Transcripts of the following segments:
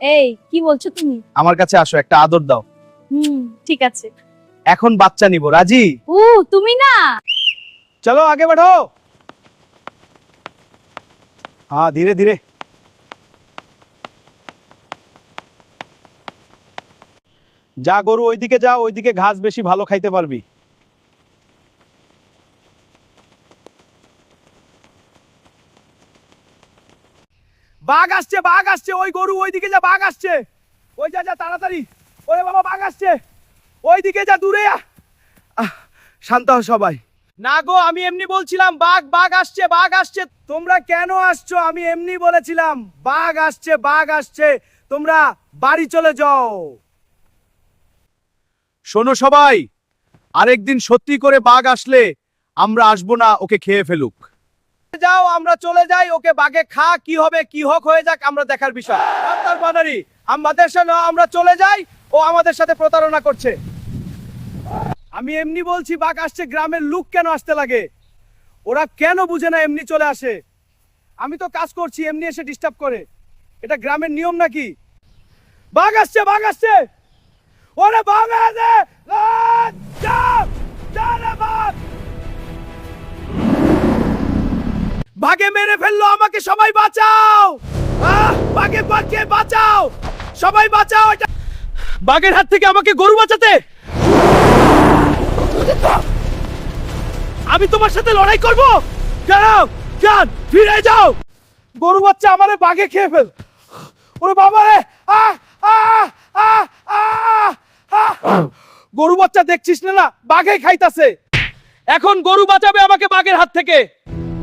এই কি বলছো তুমি? আমার কাছে আসো একটা আদর দাও। হুম ঠিক আছে। এখন বাচ্চা নিব রাজি? ও তুমি না? চলো আগে বাড়ো হ্যাঁ ধীরে ধীরে। যা গরু ওইদিকে যা ওইদিকে ঘাস বেশি ভালো খাইতে পারবি। বাঘ আসছে বাঘ আসছে ওই গরু ওইদিকে যা বাঘ আসছে। ওই যা যা তাড়াতাড়ি। ওরে বাবা বাঘ আসছে। ওইদিকে যা দূরে যা আহ, শান্ত সবাই। না গো আমি এমনি বলছিলাম বাঘ বাঘ আসছে বাঘ আসছে। তোমরা কেন আসছো? আমি এমনি বলেছিলাম বাঘ আসছে বাঘ আসছে। তোমরা বাড়ি চলে যাও। শোনো সবাই আরেকদিন সত্যি করে বাঘ আসলে আমরা আসব না ওকে খেয়ে ফেলুক। যাও, আমরা চলে যাই, ওকে বাঘে খা, কি হবে, কি হোক, হয়ে যাক, আমরা দেখার বিষয়। আমাদের সাথে আমরা চলে যাই, ও আমাদের সাথে প্রতারণা করছে। আমি এমনি বলছি, বাঘ আসছে, গ্রামের লোক কেন আসতে লাগে? ওরা কেন বুঝে না এমনি চলে আসে? আমি তো কাজ করছি, এমনি এসে ডিস্টার্ব করে। এটা গ্রামের নিয়ম নাকি? বাঘ আসছে বাঘ আসছে! ওরে বাঘ বাঘ। বাঘে মেরে ফেলল, আমাকে সবাই বাঁচাও। বাঘে বাঘে বাঁচাও। সবাই বাঁচাও, এটা বাঘের হাত থেকে আমাকে গরু বাঁচাতে। আমি তোমার সাথে লড়াই করব। দাঁড়াও যান ফিরে যাও। গরু বাচ্চা আমারে বাঘে খেয়ে ফেল। ওরে বাবা রে। গরু বাচ্চা দেখছিস না না? বাঘে খাইতাছে। এখন গরু বাঁচাবে আমাকে বাঘের হাত থেকে।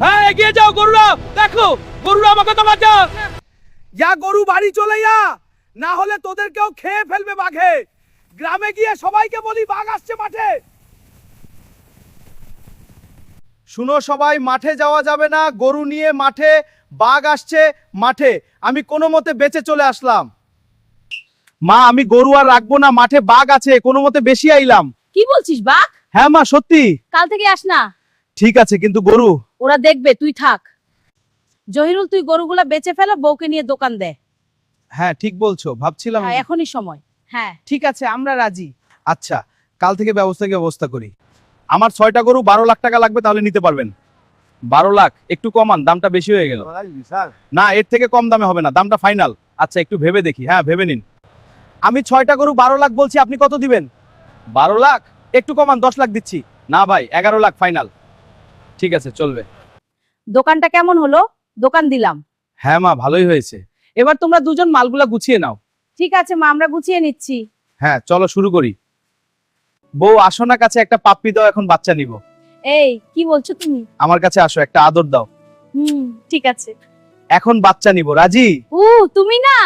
হ্যাঁ এগিয়ে যাও গরুরা। দেখো গরুরা আমাকে তো বাঁচা। যা গরু বাড়ি চলে যা। না হলে তোদেরকেও খেয়ে ফেলবে বাঘে। গ্রামে গিয়ে সবাইকে বলি বাঘ আসছে মাঠে। শুনো সবাই মাঠে যাওয়া যাবে না। গরু নিয়ে মাঠে বাঘ আসছে মাঠে। আমি কোনো মতে বেঁচে চলে আসলাম। মা আমি গরু আর রাখব না মাঠে বাঘ আছে কোনো মতে বেশি আইলাম। কি বলছিস বাঘ? হ্যাঁ মা সত্যি। কাল থেকে আস না। ঠিক আছে কিন্তু গরু ওরা দেখবে তুই থাক। জহিরুল তুই গরুগুলা বেচে ফেলে বউকে নিয়ে দোকান দে। হ্যাঁ ঠিক বলছো ভাবছিলাম হ্যাঁ এখনই সময়। হ্যাঁ। ঠিক আছে আমরা রাজি। আচ্ছা কাল থেকে ব্যবস্থা ব্যবস্থা করি। আমার ছয়টা গরু বারো লাখ টাকা লাগবে তাহলে নিতে পারবেন। বারো লাখ একটু কমান দামটা বেশি হয়ে গেল। না এর থেকে কম দামে হবে না দামটা ফাইনাল। আচ্ছা একটু ভেবে দেখি হ্যাঁ ভেবে নিন। আমি ছয়টা গরু বারো লাখ বলছি আপনি কত দিবেন? বারো লাখ? একটু কমান দশ লাখ দিচ্ছি। না ভাই এগারো লাখ ফাইনাল। ঠিক আছে চলবে। দোকানটা কেমন হলো? দোকান দিলাম। হ্যাঁ মা ভালোই হয়েছে। এবার তোমরা দুজন মালগুলা গুছিয়ে নাও। ঠিক আছে মা আমরা গুছিয়ে নিচ্ছি। হ্যাঁ চলো শুরু করি। বউ আসো না কাছে একটা পাপ্পি দাও এখন বাচ্চা নিব। এই কি বলছো তুমি? আমার কাছে আসো একটা আদর দাও। হুম ঠিক আছে। এখন বাচ্চা নিব রাজি? ও তুমি না?